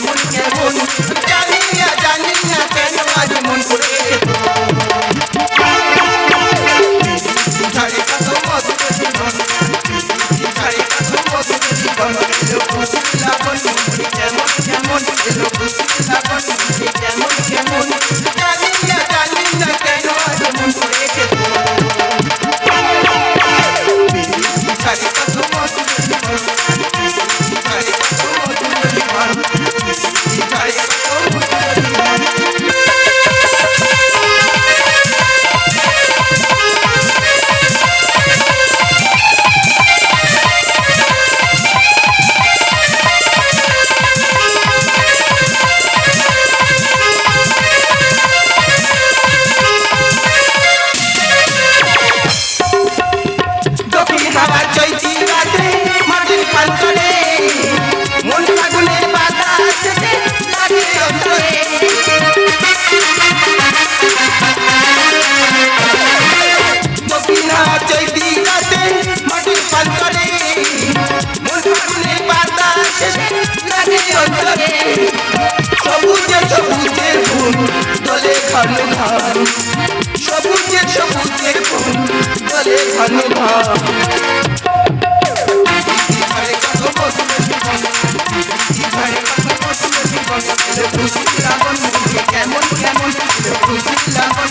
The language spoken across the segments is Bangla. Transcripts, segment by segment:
Munke Munke ঘন ধান সবুজে সবুজে বলে ঘন ধান কেমন কেমন খুশি লাগন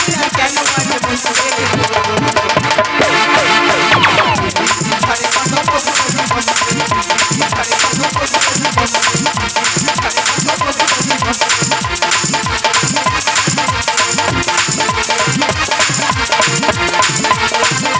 Thank you.